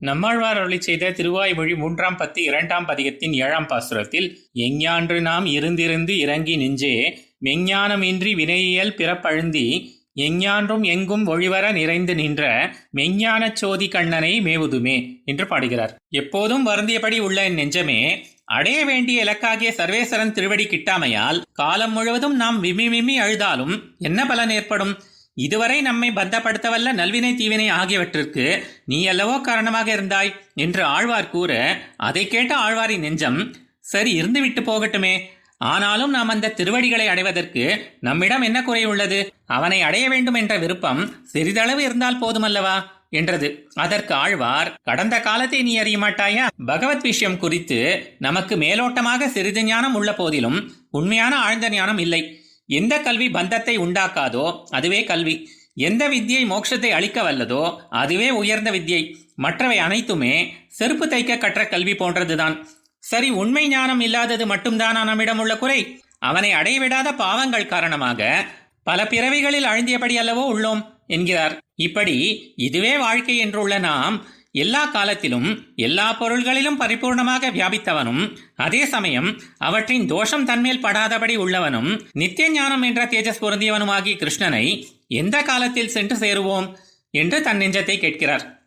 நம்மாழ்வார் அருளி செய்த திருவாய்மொழி மூன்றாம் பத்து இரண்டாம் பதிகத்தின் ஏழாம் பாசுரத்தில் எஞ்ஞான்று நாம் இருந்திருந்து இறங்கி நின்றே மெஞ்ஞானமின்றி வினையியல் பிறப்பழுந்தி எஞ்ஞான்றும் எங்கும் ஒழிவர நிறைந்து நின்ற மெஞ்ஞான சோதி கண்ணனை மேவுதுமே என்று பாடுகிறார். எப்போதும் வருந்தியபடி உள்ள என் நெஞ்சமே அடைய வேண்டிய இலக்காகிய சர்வேசரன் திருவடி கிட்டாமையால் காலம் முழுவதும் நாம் விம்மி விம்மி அழுதாலும் என்ன பலன் ஏற்படும்? இதுவரை நம்மை பந்தப்படுத்தவல்ல நல்வினை தீவினை ஆகியவற்றிற்கு நீ அல்லவோ காரணமாக இருந்தாய் என்று ஆழ்வார் கூற அதை கேட்ட ஆழ்வாரின் நெஞ்சம் சரி இருந்துவிட்டு போகட்டுமே. ஆனாலும் நாம் அந்த திருவடிகளை அடைவதற்கு நம்மிடம் என்ன குறை உள்ளது? அவனை அடைய வேண்டும் என்ற விருப்பம் சிறிதளவு இருந்தால் போதுமல்லவா? என்றது. அதற்கு ஆழ்வார் கடந்த காலத்தை நீ அறிய மாட்டாயா? பகவத் விஷயம் குறித்து நமக்கு மேலோட்டமாக சிறிது ஞானம் உள்ள போதிலும் உண்மையான ஆழ்ந்த ஞானம் இல்லை. எந்த கல்வி பந்தத்தை உண்டாக்காதோ அதுவே கல்வி. எந்த வித்தியை மோட்சத்தை அளிக்க வல்லதோ அதுவே உயர்ந்த வித்தியை. மற்றவை அனைத்துமே செருப்பு தைக்க கற்ற கல்வி போன்றதுதான். சரி உண்மை ஞானம் இல்லாதது மட்டும்தானா நம்மிடம் உள்ள குறை? அவனை அடைவிடாத பாவங்கள் காரணமாக பல பிறவிகளில் அழுந்தியபடி அல்லவோ உள்ளோம் என்கிறார். இப்படி இதுவே வாழ்க்கை என்றுள்ள நாம் எல்லா காலத்திலும் எல்லா பொருள்களிலும் பரிபூர்ணமாக வியாபித்தவனும் அதே சமயம் அவற்றின் தோஷம் தன்மேல் படாதபடி உள்ளவனும் நித்திய ஞானம் என்ற தேஜஸ் பொருந்தியவனுமாகிய கிருஷ்ணனை எந்த காலத்தில் சென்று சேருவோம் என்று தன் நெஞ்சத்தை கேட்கிறார்.